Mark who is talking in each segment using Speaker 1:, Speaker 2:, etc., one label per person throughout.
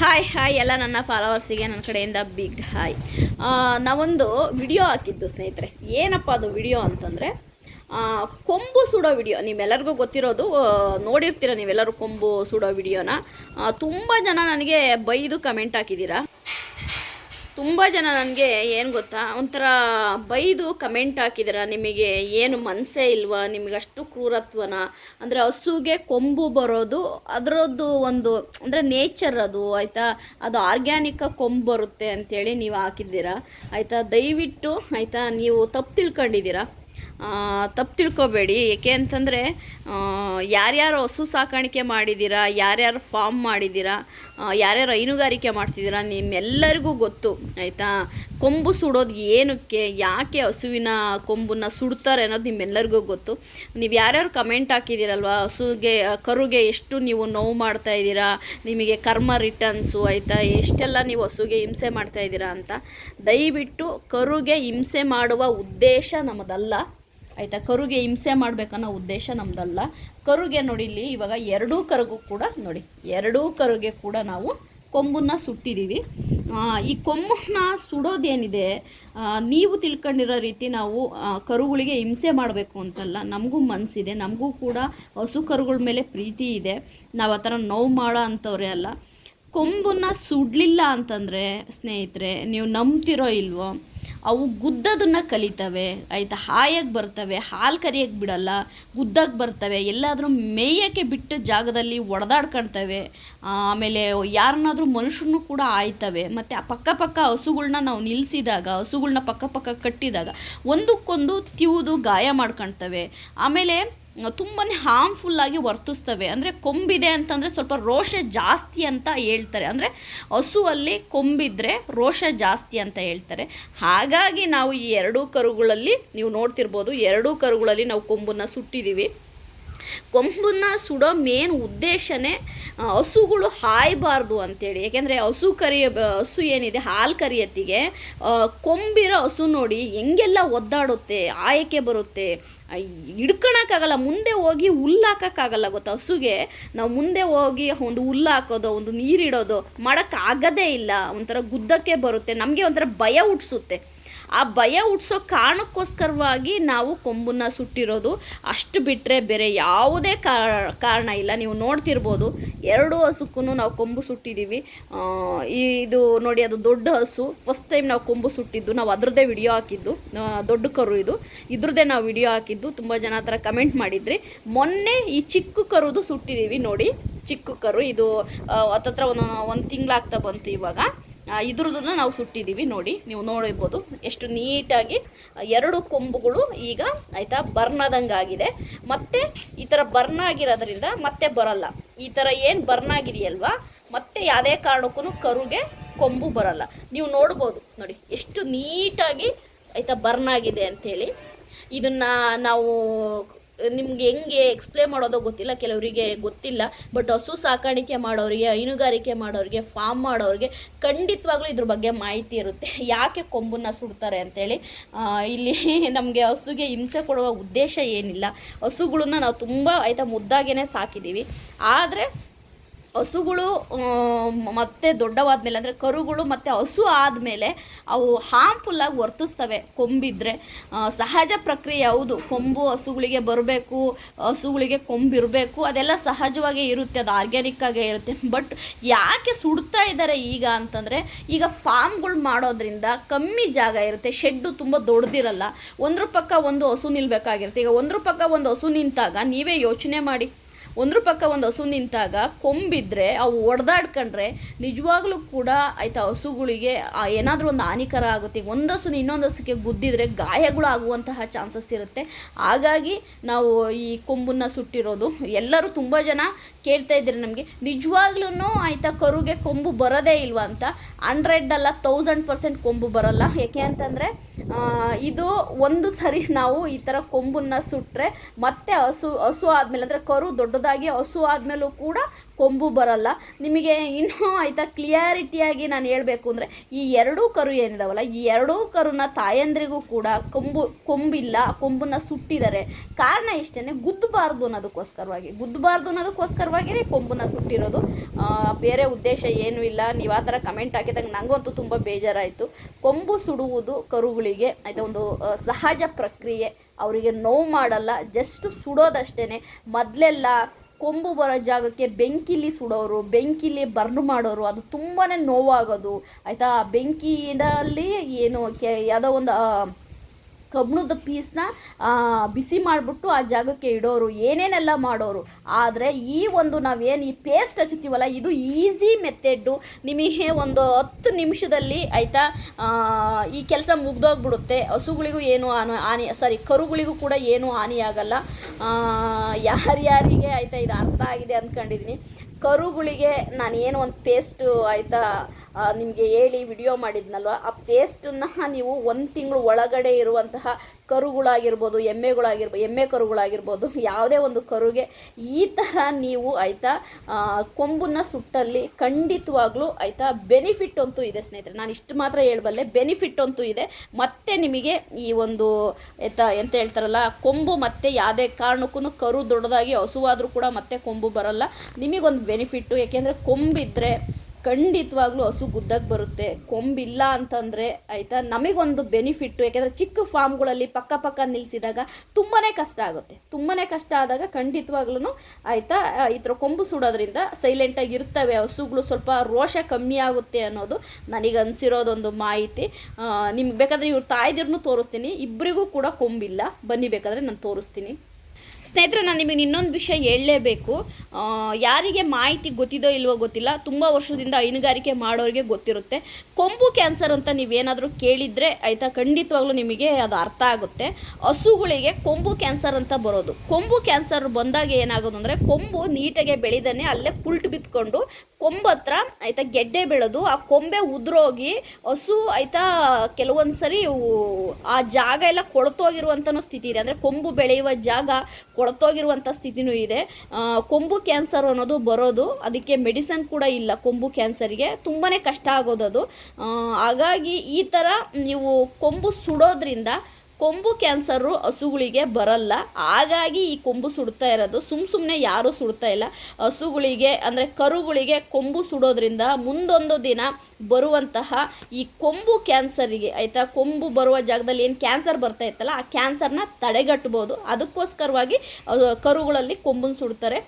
Speaker 1: Hi hi ಎಲ್ಲ ನನ್ನ ಫಾಲೋವರ್ಸಿಗೆ ನನ್ನ ಕಡೆಯಿಂದ ಬಿಗ್ ಹಾಯ್ ನಾವೊಂದು ವಿಡಿಯೋ ಹಾಕಿದ್ದು ಸ್ನೇಹಿತರೆ. ಏನಪ್ಪ ಅದು ವಿಡಿಯೋ ಅಂತಂದರೆ ಕೊಂಬು ಸುಡೋ ವಿಡಿಯೋ ನೀವೆಲ್ಲರಿಗೂ ಗೊತ್ತಿರೋದು ನೋಡಿರ್ತೀರ ನೀವೆಲ್ಲರೂ ಕೊಂಬು ಸುಡೋ ವಿಡಿಯೋನ ತುಂಬ ಜನ ನನಗೆ ಬೈದು ಕಮೆಂಟ್ ಹಾಕಿದ್ದೀರಾ. ತುಂಬ ಜನ ನನಗೆ ಏನು ಗೊತ್ತಾ, ಒಂಥರ ಬೈದು ಕಮೆಂಟ್ ಹಾಕಿದಾರ, ನಿಮಗೆ ಏನು ಮನಸ್ಸೇ ಇಲ್ವಾ, ನಿಮಗೆ ಅಷ್ಟು ಕ್ರೂರತ್ವನ. ಅಂದರೆ ಹಸುಗೆ ಕೊಂಬು ಬರೋದು, ಅದರದ್ದು ಒಂದು, ಅಂದರೆ ನೇಚರ್ ಅದು, ಆಯಿತಾ? ಅದು ಆರ್ಗ್ಯಾನಿಕ್ ಕೊಂಬು ಬರುತ್ತೆ ಅಂಥೇಳಿ ನೀವು ಹಾಕಿದ್ದೀರಾ? ಆಯಿತಾ? ದಯವಿಟ್ಟು, ಆಯಿತಾ? ನೀವು ತಪ್ಪು ತಿಳ್ಕೊಂಡಿದ್ದೀರಾ? ತಪ್ಪು ತಿಳ್ಕೊಬೇಡಿ. ಏಕೆ ಅಂತಂದರೆ ಯಾರ್ಯಾರು ಹಸು ಸಾಕಾಣಿಕೆ ಮಾಡಿದ್ದೀರಾ ಯಾರ್ಯಾರು ಫಾರ್ಮ್ ಮಾಡಿದ್ದೀರಾ ಯಾರ್ಯಾರು ಹೈನುಗಾರಿಕೆ ಮಾಡ್ತಿದ್ದೀರಾ ನಿಮ್ಮೆಲ್ಲರಿಗೂ ಗೊತ್ತು, ಆಯಿತಾ? ಕೊಂಬು ಸುಡೋದು ಏನಕ್ಕೆ, ಯಾಕೆ ಹಸುವಿನ ಕೊಂಬನ್ನು ಸುಡ್ತಾರೆ ಅನ್ನೋದು ನಿಮ್ಮೆಲ್ಲರಿಗೂ ಗೊತ್ತು. ನೀವು ಯಾರ್ಯಾರು ಕಮೆಂಟ್ ಹಾಕಿದ್ದೀರಲ್ವ ಹಸುಗೆ, ಕರುಗೆ ಎಷ್ಟು ನೀವು ನೋವು ಮಾಡ್ತಾ ಇದ್ದೀರಾ ನಿಮಗೆ ಕರ್ಮ ರಿಟರ್ನ್ಸು ಆಯಿತಾ? ಎಷ್ಟೆಲ್ಲ ನೀವು ಹಸುಗೆ ಹಿಂಸೆ ಮಾಡ್ತಾ ಇದ್ದೀರಾ ಅಂತ. ದಯವಿಟ್ಟು ಕರುಗೆ ಹಿಂಸೆ ಮಾಡುವ ಉದ್ದೇಶ ನಮ್ಮದಲ್ಲ. ಆಯಿತಾ? ಕರುಗೆ ಹಿಂಸೆ ಮಾಡಬೇಕನ್ನೋ ಉದ್ದೇಶ ನಮ್ಮದಲ್ಲ ಕರುಗೆ ನೋಡಿ ಇಲ್ಲಿ ಇವಾಗ ಎರಡೂ ಕರುಗೂ ಕೂಡ ನೋಡಿ, ಎರಡೂ ಕರುಗೆ ಕೂಡ ನಾವು ಕೊಂಬನ್ನು ಸುಟ್ಟಿದ್ದೀವಿ ಈ ಕೊಂಬನ್ನ ಸುಡೋದೇನಿದೆ ನೀವು ತಿಳ್ಕೊಂಡಿರೋ ರೀತಿ ನಾವು ಕರುಗಳಿಗೆ ಹಿಂಸೆ ಮಾಡಬೇಕು ಅಂತಲ್ಲ ನಮಗೂ ಮನಸ್ಸಿದೆ ನಮಗೂ ಕೂಡ ಹಸು ಕರುಗಳ ಮೇಲೆ ಪ್ರೀತಿ ಇದೆ. ನಾವು ಆ ಥರ ನೋವು ಮಾಡೋ ಅಂಥವ್ರೆ ಅಲ್ಲ. ಕೊಂಬನ್ನು ಸುಡಲಿಲ್ಲ ಅಂತಂದರೆ, ಸ್ನೇಹಿತರೆ, ನೀವು ನಂಬ್ತಿರೋ ಇಲ್ವೋ? ಅವು ಗುದ್ದದನ್ನ ಕಲಿತವೆ, ಆಯಿತಾ? ಹಾಯಾಗಿ ಬರ್ತವೆ, ಹಾಲು ಕರಿಯಕ್ಕೆ ಬಿಡಲ್ಲ ಗುದ್ದಕ್ಕೆ ಬರ್ತವೆ, ಎಲ್ಲಾದರೂ ಮೇಯಕ್ಕೆ ಬಿಟ್ಟ ಜಾಗದಲ್ಲಿ ಒಡೆದಾಡ್ಕೊಳ್ತವೆ ಆಮೇಲೆ ಯಾರನ್ನಾದರೂ ಮನುಷ್ಯರನ್ನು ಕೂಡ ಆಯ್ತವೆ. ಮತ್ತು ಆ ಪಕ್ಕ ಪಕ್ಕ ಹಸುಗಳ್ನ ನಾವು ನಿಲ್ಲಿಸಿದಾಗ ಹಸುಗಳ್ನ ಪಕ್ಕ ಪಕ್ಕ ಕಟ್ಟಿದಾಗ ಒಂದಕ್ಕೊಂದು ತಿವಿದು ಗಾಯ ಮಾಡ್ಕೊಳ್ತವೆ ಆಮೇಲೆ ತುಂಬಾ ಹಾರ್ಮ್ಫುಲ್ಲಾಗಿ ವರ್ತಿಸ್ತವೆ. ಅಂದರೆ ಕೊಂಬಿದೆ ಅಂತಂದರೆ ಸ್ವಲ್ಪ ರೋಷ ಜಾಸ್ತಿ ಅಂತ ಹೇಳ್ತಾರೆ. ಅಂದರೆ ಹಸುವಲ್ಲಿ ಕೊಂಬಿದ್ರೆ ರೋಷ ಜಾಸ್ತಿ ಅಂತ ಹೇಳ್ತಾರೆ. ಹಾಗಾಗಿ ನಾವು ಈ ಎರಡೂ ಕರುಗಳಲ್ಲಿ ನೀವು ನೋಡ್ತಿರ್ಬೋದು, ಎರಡೂ ಕರುಗಳಲ್ಲಿ ನಾವು ಕೊಂಬನ್ನು ಸುಟ್ಟಿದ್ದೀವಿ ಕೊಂಬನ್ನ ಸುಡೋ ಮೇನ್ ಉದ್ದೇಶನೇ ಹಸುಗಳು ಹಾಯಬಾರ್ದು ಅಂತೇಳಿ. ಯಾಕೆಂದರೆ ಹಸು ಕರಿಯ, ಹಸು ಏನಿದೆ, ಹಾಲು ಕರಿಯತ್ತಿಗೆ ಕೊಂಬಿರೋ ಹಸು ನೋಡಿ ಹೆಂಗೆಲ್ಲ ಒದ್ದಾಡುತ್ತೆ, ಆಯಕ್ಕೆ ಬರುತ್ತೆ. ಹಿಡ್ಕೊಳಕ್ಕಾಗಲ್ಲ ಮುಂದೆ ಹೋಗಿ ಹುಲ್ಲು ಹಾಕೋಕ್ಕಾಗಲ್ಲ ಗೊತ್ತಾ ಹಸುಗೆ? ನಾವು ಮುಂದೆ ಹೋಗಿ ಒಂದು ಹುಲ್ಲು ಹಾಕೋದು, ಒಂದು ನೀರಿಡೋದು ಮಾಡೋಕ್ಕಾಗದೇ ಇಲ್ಲ. ಒಂಥರ ಗುದ್ದಕ್ಕೆ ಬರುತ್ತೆ. ನಮಗೆ ಒಂಥರ ಭಯ ಹುಟ್ಟಿಸುತ್ತೆ ಆ ಭಯ ಹುಟ್ಟಿಸೋ ಕಾರಣಕ್ಕೋಸ್ಕರವಾಗಿ ನಾವು ಕೊಂಬನ್ನು ಸುಟ್ಟಿರೋದು ಅಷ್ಟು ಬಿಟ್ಟರೆ ಬೇರೆ ಯಾವುದೇ ಕಾರಣ ಇಲ್ಲ. ನೀವು ನೋಡ್ತಿರ್ಬೋದು, ಎರಡು ಹಸುಕ್ಕೂ ನಾವು ಕೊಂಬು ಸುಟ್ಟಿದ್ದೀವಿ ಇದು ನೋಡಿ, ಅದು ದೊಡ್ಡ ಹಸು. ಫಸ್ಟ್ ಟೈಮ್ ನಾವು ಕೊಂಬು ಸುಟ್ಟಿದ್ದು, ನಾವು ಅದರದ್ದೇ ವಿಡಿಯೋ ಹಾಕಿದ್ದು. ದೊಡ್ಡ ಕರು ಇದು. ಇದ್ರದ್ದೇ ನಾವು ವಿಡಿಯೋ ಹಾಕಿದ್ದು. ತುಂಬ ಜನ ಥರ ಕಮೆಂಟ್ ಮಾಡಿದ್ರಿ. ಮೊನ್ನೆ ಈ ಚಿಕ್ಕ ಕರುದು ಸುಟ್ಟಿದ್ದೀವಿ ನೋಡಿ. ಚಿಕ್ಕ ಕರು. ಇದು ಹತ್ತತ್ರ ಒಂದು ಒಂದು ತಿಂಗಳಾಗ್ತಾ ಬಂತು ಇವಾಗ. ಇದ್ರದನ್ನ ನಾವು ಸುಟ್ಟಿದ್ದೀವಿ ನೋಡಿ, ನೀವು ನೋಡಿರ್ಬೋದು ಎಷ್ಟು ನೀಟಾಗಿ ಎರಡು ಕೊಂಬುಗಳು ಈಗ ಆಯಿತಾ ಬರ್ನ್ ಆದಂಗೆ ಆಗಿದೆ ಮತ್ತೆ ಈ ಥರ ಬರ್ನ್ ಆಗಿರೋದ್ರಿಂದ ಮತ್ತೆ ಬರಲ್ಲ. ಈ ಥರ ಏನು ಬರ್ನ್ ಆಗಿದೆಯಲ್ವಾ ಮತ್ತೆ ಯಾವುದೇ ಕಾರಣಕ್ಕೂ ಕರುಗೆ ಕೊಂಬು ಬರಲ್ಲ. ನೀವು ನೋಡ್ಬೋದು ನೋಡಿ, ಎಷ್ಟು ನೀಟಾಗಿ ಆಯಿತಾ ಬರ್ನ್ ಆಗಿದೆ ಅಂಥೇಳಿ ಇದನ್ನು ನಾವು ನಿಮ್ಗೆ ಹೆಂಗೆ ಎಕ್ಸ್ಪ್ಲೇನ್ ಮಾಡೋದೋ ಗೊತ್ತಿಲ್ಲ, ಕೆಲವರಿಗೆ ಗೊತ್ತಿಲ್ಲ ಬಟ್ ಹಸು ಸಾಕಾಣಿಕೆ ಮಾಡೋರಿಗೆ, ಹೈನುಗಾರಿಕೆ ಮಾಡೋರಿಗೆ ಫಾರ್ಮ್ ಮಾಡೋರಿಗೆ ಖಂಡಿತವಾಗ್ಲೂ ಇದ್ರ ಬಗ್ಗೆ ಮಾಹಿತಿ ಇರುತ್ತೆ. ಯಾಕೆ ಕೊಂಬನ್ನ ಸುಡ್ತಾರೆ ಅಂತೇಳಿ ಇಲ್ಲಿ ನಮಗೆ ಹಸುಗೆ ಹಿಂಸೆ ಕೊಡುವ ಉದ್ದೇಶ ಏನಿಲ್ಲ. ಹಸುಗಳನ್ನ ನಾವು ತುಂಬ ಆಯಿತಾ ಮುದ್ದಾಗೇ ಸಾಕಿದ್ದೀವಿ ಆದರೆ ಹಸುಗಳು ಮತ್ತೆ ದೊಡ್ಡವಾದ ಮೇಲೆ ಅಂದರೆ ಕರುಗಳು ಮತ್ತು ಹಸು ಆದಮೇಲೆ ಅವು ಹಾರ್ಮ್ಫುಲ್ಲಾಗಿ ವರ್ತಿಸ್ತವೆ. ಕೊಂಬಿದ್ರೆ ಸಹಜ ಪ್ರಕ್ರಿಯೆ ಹೌದು. ಕೊಂಬು ಹಸುಗಳಿಗೆ ಬರಬೇಕು, ಹಸುಗಳಿಗೆ ಕೊಂಬಿರಬೇಕು, ಅದೆಲ್ಲ ಸಹಜವಾಗೇ ಇರುತ್ತೆ, ಅದು ಆರ್ಗ್ಯಾನಿಕ್ ಆಗೇ ಇರುತ್ತೆ. ಬಟ್ ಯಾಕೆ ಸುಡ್ತಾ ಇದ್ದಾರೆ ಈಗ ಅಂತಂದರೆ, ಈಗ ಫಾರ್ಮ್ಗಳು ಮಾಡೋದ್ರಿಂದ ಕಮ್ಮಿ ಜಾಗ ಇರುತ್ತೆ. ಶೆಡ್ಡು ತುಂಬ ದೊಡ್ಡದಿರಲ್ಲ ಒಂದ್ರ ಪಕ್ಕ ಒಂದು ಹಸು ನಿಲ್ಬೇಕಾಗಿರುತ್ತೆ. ಈಗ ಒಂದ್ರ ಪಕ್ಕ ಒಂದು ಹಸು ನಿಂತಾಗ ನೀವೇ ಯೋಚನೆ ಮಾಡಿ ಒಂದ್ರ ಪಕ್ಕ ಒಂದು ಹಸು ನಿಂತಾಗ ಕೊಂಬಿದ್ರೆ, ಅವು ಒಡೆದಾಡ್ಕೊಂಡ್ರೆ ನಿಜವಾಗ್ಲೂ ಕೂಡ ಆಯ್ತಾ ಹಸುಗಳಿಗೆ ಏನಾದರೂ ಒಂದು ಹಾನಿಕರ ಆಗುತ್ತೆ. ಈಗ ಒಂದು ಹಸುನ ಇನ್ನೊಂದು ಹಸುಗೆ ಗುದ್ದಿದ್ರೆ ಗಾಯಗಳು ಆಗುವಂತಹ ಚಾನ್ಸಸ್ ಇರುತ್ತೆ. ಹಾಗಾಗಿ ನಾವು ಈ ಕೊಂಬನ್ನ ಸುಟ್ಟಿರೋದು, ಎಲ್ಲರೂ ತುಂಬ ಜನ ಕೇಳ್ತಾ ಇದ್ದೀರಿ ನಮಗೆ. ನಿಜವಾಗ್ಲೂ ಆಯ್ತಾ ಕರುಗೆ ಕೊಂಬು ಬರೋದೇ ಇಲ್ವಾ ಅಂತ? ಹಂಡ್ರೆಡ್ ಅಲ್ಲ ತೌಸಂಡ್ ಪರ್ಸೆಂಟ್ ಕೊಂಬು ಬರಲ್ಲ. ಯಾಕೆ ಅಂತಂದರೆ ಇದು ಒಂದು ಸರಿ ನಾವು ಈ ಥರ ಕೊಂಬನ್ನು ಸುಟ್ಟರೆ ಮತ್ತೆ ಹಸು ಹಸು ಆದಮೇಲೆ, ಅಂದರೆ ಕರು ದೊಡ್ಡದಾಗಿ ಹಸು ಆದಮೇಲೂ ಕೂಡ ಕೊಂಬು ಬರಲ್ಲ. ನಿಮಗೆ ಇನ್ನೂ ಆಯಿತಾ ಕ್ಲಿಯಾರಿಟಿಯಾಗಿ ನಾನು ಹೇಳಬೇಕು ಅಂದರೆ, ಈ ಎರಡೂ ಕರು ಏನಿದಾವಲ್ಲ, ಈ ಎರಡೂ ಕರುನ ತಾಯಂದ್ರಿಗೂ ಕೂಡ ಕೊಂಬು, ಕೊಂಬಿಲ್ಲ, ಕೊಂಬನ್ನು ಸುಟ್ಟಿದ್ದಾರೆ ಕಾರಣ ಇಷ್ಟೇ ಗುದ್ದಬಾರ್ದು ಅನ್ನೋದಕ್ಕೋಸ್ಕರವಾಗಿ. ಗುದ್ದಬಾರ್ದು ಅನ್ನೋದಕ್ಕೋಸ್ಕರವಾಗಿಯೇ ಕೊಂಬನ್ನು ಸುಟ್ಟಿರೋದು. ಬೇರೆ ಉದ್ದೇಶ ಏನೂ ಇಲ್ಲ. ನೀವು ಆ ಥರ ಕಮೆಂಟ್ ಹಾಕಿದಾಗ ನನಗಂತೂ ತುಂಬ ಬೇಜಾರಾಯಿತು. ಕೊಂಬು ಸುಡುವುದು ಕರುಗಳಿಗೆ ಆಯಿತಾ ಒಂದು ಸಹಜ ಪ್ರಕ್ರಿಯೆ, ಅವರಿಗೆ ನೋವು ಮಾಡಲ್ಲ ಜಸ್ಟ್ ಸುಡೋದಷ್ಟೇ ಮೊದಲೆಲ್ಲ ಕೊಂಬು ಬರೋ ಜಾಗಕ್ಕೆ ಬೆಂಕಿಲಿ ಸುಡೋರು, ಬೆಂಕಿಲಿ ಬರ್ನ್ ಮಾಡೋರು, ಅದು ತುಂಬಾ ನೋವಾಗೋದು. ಆಯಿತಾ ಬೆಂಕಿಯಲ್ಲಿ ಏನು, ಕೆ, ಯಾವುದೋ ಒಂದು ಆ, ಕಬ್ಣದ ಪೀಸ್ನ ಬಿಸಿ ಮಾಡಿಬಿಟ್ಟು ಆ ಜಾಗಕ್ಕೆ ಇಡೋರು ಏನೇನೆಲ್ಲ ಮಾಡೋರು. ಆದರೆ ಈ ಒಂದು ನಾವೇನು ಈ ಪೇಸ್ಟ್ ಹಚ್ತೀವಲ್ಲ ಇದು ಈಸಿ ಮೆಥೆಡ್ಡು ನಿಮಗೆ ಒಂದು ಹತ್ತು ನಿಮಿಷದಲ್ಲಿ ಆಯಿತಾ ಈ ಕೆಲಸ ಮುಗ್ದೋಗ್ಬಿಡುತ್ತೆ. ಹಸುಗಳಿಗೂ ಏನು ಹಾನಿ ಹಾನಿ ಸಾರಿ ಕರುಗಳಿಗೂ ಕೂಡ ಏನು ಹಾನಿಯಾಗಲ್ಲ. ಯಾರ್ಯಾರಿಗೆ ಆಯಿತಾ ಇದು ಅರ್ಥ ಆಗಿದೆ ಅಂದ್ಕೊಂಡಿದ್ದೀನಿ ಕರುಗಳಿಗೆ ನಾನು ಏನು ಒಂದು ಪೇಸ್ಟು ಆಯಿತಾ ನಿಮಗೆ ಹೇಳಿ ವಿಡಿಯೋ ಮಾಡಿದ್ನಲ್ವ? ಆ ಪೇಸ್ಟನ್ನು ನೀವು ಒಂದು ತಿಂಗಳು ಒಳಗಡೆ ಇರುವಂತಹ ಕರುಗಳಾಗಿರ್ಬೋದು ಎಮ್ಮೆಗಳಾಗಿರ್ಬೋದು ಎಮ್ಮೆ ಕರುಗಳಾಗಿರ್ಬೋದು, ಯಾವುದೇ ಒಂದು ಕರುಗೆ ಈ ಥರ ನೀವು ಆಯಿತಾ ಕೊಂಬನ್ನ ಸುಟ್ಟಲ್ಲಿ ಖಂಡಿತವಾಗ್ಲೂ ಆಯಿತಾ ಬೆನಿಫಿಟ್ ಅಂತೂ ಇದೆ ಸ್ನೇಹಿತರೆ. ನಾನು ಇಷ್ಟು ಮಾತ್ರ ಹೇಳಬಲ್ಲೆ ಬೆನಿಫಿಟ್ ಅಂತೂ ಇದೆ. ಮತ್ತೆ ನಿಮಗೆ ಈ ಒಂದು ಎಂತ ಎಂತ ಹೇಳ್ತಾರಲ್ಲ, ಕೊಂಬು ಮತ್ತೆ ಯಾವುದೇ ಕಾರಣಕ್ಕೂ ಕರು ದೊಡ್ಡದಾಗಿ ಹಸುವಾದರೂ ಕೂಡ ಮತ್ತೆ ಕೊಂಬು ಬರಲ್ಲ. ನಿಮಗೊಂದು ಬೆನಿಫಿಟ್ಟು ಯಾಕೆಂದರೆ ಕೊಂಬಿದ್ರೆ ಖಂಡಿತವಾಗ್ಲೂ ಹಸು ಗುದ್ದಕ್ಕೆ ಬರುತ್ತೆ. ಕೊಂಬಿಲ್ಲ ಅಂತಂದರೆ ಆಯಿತಾ, ನಮಗೊಂದು ಬೆನಿಫಿಟ್ಟು ಯಾಕೆಂದರೆ ಚಿಕ್ಕ ಫಾರ್ಮ್ಗಳಲ್ಲಿ ಪಕ್ಕ ಪಕ್ಕ ನಿಲ್ಲಿಸಿದಾಗ ತುಂಬಾ ಕಷ್ಟ ಆಗುತ್ತೆ. ತುಂಬಾ ಕಷ್ಟ ಆದಾಗ ಖಂಡಿತವಾಗ್ಲೂ ಆಯಿತಾ ಈ ಕೊಂಬು ಸುಡೋದ್ರಿಂದ ಸೈಲೆಂಟಾಗಿ ಇರ್ತವೆ, ಹಸುಗಳು ಸ್ವಲ್ಪ ರೋಷ ಕಮ್ಮಿ ಆಗುತ್ತೆ ಅನ್ನೋದು ನನಗೆ ಅನಿಸಿರೋದೊಂದು ಮಾಹಿತಿ. ನಿಮ್ಗೆ ಬೇಕಾದರೆ ಇವ್ರ ತಾಯ್ದಿರ್ನು ತೋರಿಸ್ತೀನಿ ಇಬ್ಬರಿಗೂ ಕೂಡ ಕೊಂಬಿಲ್ಲ. ಬನ್ನಿ ಬೇಕಾದರೆ ನಾನು ತೋರಿಸ್ತೀನಿ. ಸ್ನೇಹಿತರೆ, ನಾನು ನಿಮಗೆ ಇನ್ನೊಂದು ವಿಷಯ ಹೇಳಲೇಬೇಕು. ಯಾರಿಗೆ ಮಾಹಿತಿ ಗೊತ್ತಿದೋ ಇಲ್ವೋ ಗೊತ್ತಿಲ್ಲ, ತುಂಬ ವರ್ಷದಿಂದ ಹೈನುಗಾರಿಕೆ ಮಾಡೋರಿಗೆ ಗೊತ್ತಿರುತ್ತೆ. ಕೊಂಬು ಕ್ಯಾನ್ಸರ್ ಅಂತ ನೀವೇನಾದರೂ ಕೇಳಿದರೆ ಆಯಿತಾ, ಖಂಡಿತವಾಗ್ಲೂ ನಿಮಗೆ ಅದು ಅರ್ಥ ಆಗುತ್ತೆ. ಹಸುಗಳಿಗೆ ಕೊಂಬು ಕ್ಯಾನ್ಸರ್ ಅಂತ ಬರೋದು. ಕೊಂಬು ಕ್ಯಾನ್ಸರ್ ಬಂದಾಗ ಏನಾಗೋದು ಅಂದರೆ, ಕೊಂಬು ನೀಟಾಗೆ ಬೆಳೆದನೆ ಅಲ್ಲೇ ಕುಲ್ಟ್ ಬಿತ್ಕೊಂಡು ಕೊಂಬತ್ರ ಹತ್ರ ಆಯಿತಾ ಗೆಡ್ಡೆ ಬೆಳೆದು ಆ ಕೊಂಬೆ ಉದುರೋಗಿ ಹಸು ಆಯಿತಾ ಕೆಲವೊಂದು ಸರಿ ಆ ಜಾಗ ಎಲ್ಲ ಕೊಳತೋಗಿರುವಂಥ ಸ್ಥಿತಿ ಇದೆ. ಅಂದರೆ ಕೊಂಬು ಬೆಳೆಯುವ ಜಾಗ ಕೊಳತೋಗಿರುವಂಥ ಸ್ಥಿತಿನೂ ಇದೆ. ಕೊಂಬು ಕ್ಯಾನ್ಸರ್ ಅನ್ನೋದು ಬರೋದು, ಅದಕ್ಕೆ ಮೆಡಿಸನ್ ಕೂಡ ಇಲ್ಲ ಕೊಂಬು ಕ್ಯಾನ್ಸರಿಗೆ. ತುಂಬಾ ಕಷ್ಟ ಆಗೋದು ಅದು ಹಾಗಾಗಿ ಈ ಥರ ನೀವು ಕೊಂಬು ಸುಡೋದ್ರಿಂದ ಕೊಂಬು ಕ್ಯಾನ್ಸರು ಹಸುಗಳಿಗೆ ಬರಲ್ಲ. ಹಾಗಾಗಿ ಈ ಕೊಂಬು ಸುಡ್ತಾ ಇರೋದು. ಸುಮ್ಮ ಸುಮ್ಮನೆ ಯಾರೂ ಸುಡ್ತಾ ಇಲ್ಲ. ಹಸುಗಳಿಗೆ ಅಂದರೆ ಕರುಗಳಿಗೆ ಕೊಂಬು ಸುಡೋದ್ರಿಂದ ಮುಂದೊಂದು ದಿನ ಬರುವಂತಹ ಈ ಕೊಂಬು ಕ್ಯಾನ್ಸರಿಗೆ ಆಯಿತಾ? ಕೊಂಬು ಬರುವ ಜಾಗದಲ್ಲಿ ಏನು ಕ್ಯಾನ್ಸರ್ ಬರ್ತಾ ಇತ್ತಲ್ಲ, ಆ ಕ್ಯಾನ್ಸರ್ನ ತಡೆಗಟ್ಬೋದು ಅದಕ್ಕೋಸ್ಕರವಾಗಿ ಕರುಗಳಲ್ಲಿ ಕೊಂಬನ್ನು ಸುಡ್ತಾರೆ.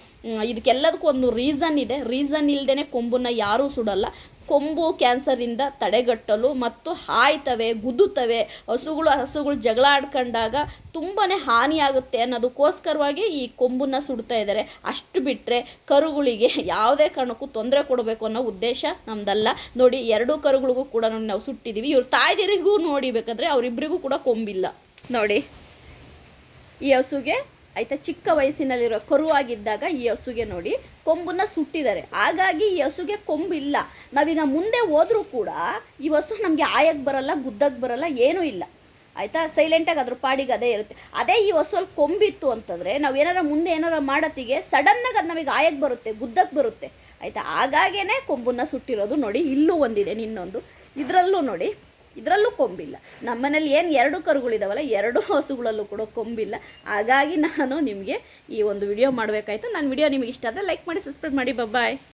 Speaker 1: ಇದಕ್ಕೆಲ್ಲದಕ್ಕೂ ಒಂದು ರೀಸನ್ ಇದೆ. ರೀಸನ್ ಇಲ್ಲದೇ ಕೊಂಬನ್ನು ಯಾರೂ ಸುಡಲ್ಲ. ಕೊಂಬು ಕ್ಯಾನ್ಸರಿಂದ ತಡೆಗಟ್ಟಲು ಮತ್ತು ಹಾಯ್ತವೆ, ಗುದ್ದುತ್ತವೆ, ಹಸುಗಳು ಹಸುಗಳು ಜಗಳ ಆಡ್ಕೊಂಡಾಗ ತುಂಬಾ ಹಾನಿಯಾಗುತ್ತೆ ಅನ್ನೋದಕ್ಕೋಸ್ಕರವಾಗಿ ಈ ಕೊಂಬನ್ನು ಸುಡ್ತಾ ಇದ್ದಾರೆ. ಅಷ್ಟು ಬಿಟ್ಟರೆ ಕರುಗಳಿಗೆ ಯಾವುದೇ ಕಾರಣಕ್ಕೂ ತೊಂದರೆ ಕೊಡಬೇಕು ಅನ್ನೋ ಉದ್ದೇಶ ನಮ್ದಲ್ಲ. ನೋಡಿ, ಎರಡೂ ಕರುಗಳಿಗೂ ಕೂಡ ನಾವು ಸುಟ್ಟಿದ್ದೀವಿ. ಇವ್ರ ತಾಯ್ದಿರಿಗೂ ನೋಡಿ ಬೇಕಾದ್ರೆ ಅವರಿಬ್ಬರಿಗೂ ಕೂಡ ಕೊಂಬಿಲ್ಲ. ನೋಡಿ, ಈ ಹಸುಗೆ ಆಯಿತಾ, ಚಿಕ್ಕ ವಯಸ್ಸಿನಲ್ಲಿರೋ ಕರುವಾಗಿದ್ದಾಗ ಈ ಹಸುಗೆ ನೋಡಿ ಕೊಂಬನ್ನ ಸುಟ್ಟಿದ್ದಾರೆ. ಹಾಗಾಗಿ ಈ ಹಸುಗೆ ಕೊಂಬಿಲ್ಲ. ನಾವೀಗ ಮುಂದೆ ಹೋದ್ರೂ ಕೂಡ ಈ ಹಸು ನಮಗೆ ಆಯಕ್ಕೆ ಬರಲ್ಲ ಗುದ್ದಕ್ಕೆ ಬರಲ್ಲ, ಏನೂ ಇಲ್ಲ. ಆಯಿತಾ ಸೈಲೆಂಟಾಗಿ ಅದ್ರ ಪಾಡಿಗೆ ಅದೇ ಇರುತ್ತೆ. ಅದೇ ಈ ಹಸುವಲ್ಲಿ ಕೊಂಬಿತ್ತು ಅಂತಂದರೆ ನಾವು ಏನಾರ ಮುಂದೆ ಏನಾರ ಮಾಡತ್ತಿಗೆ ಸಡನ್ನಾಗಿ ಅದು ನಮಗೆ ಆಯಕ್ಕೆ ಬರುತ್ತೆ ಗುದ್ದಕ್ಕೆ ಬರುತ್ತೆ. ಆಯಿತಾ ಹಾಗಾಗೇ ಕೊಂಬನ್ನ ಸುಟ್ಟಿರೋದು ನೋಡಿ ಇಲ್ಲೂ ಒಂದಿದೆ ಇನ್ನೊಂದು ಇದರಲ್ಲೂ ನೋಡಿ ಇದರಲ್ಲೂ ಕೊಂಬಿಲ್ಲ. ನಮ್ಮನೇಲಿ ಏನು ಎರಡು ಕರುಗಳಿದಾವಲ್ಲ, ಎರಡು ಹಸುಗಳಲ್ಲೂ ಕೂಡ ಕೊಂಬಿಲ್ಲ. ಹಾಗಾಗಿ ನಾನು ನಿಮಗೆ ಈ ಒಂದು ವಿಡಿಯೋ ಮಾಡಬೇಕಾಯ್ತು. ನನ್ನ ವಿಡಿಯೋ ನಿಮಗೆ ಇಷ್ಟ ಆದರೆ ಲೈಕ್ ಮಾಡಿ ಸಬ್ಸ್ಕ್ರೈಬ್ ಮಾಡಿ. ಬಾಯ್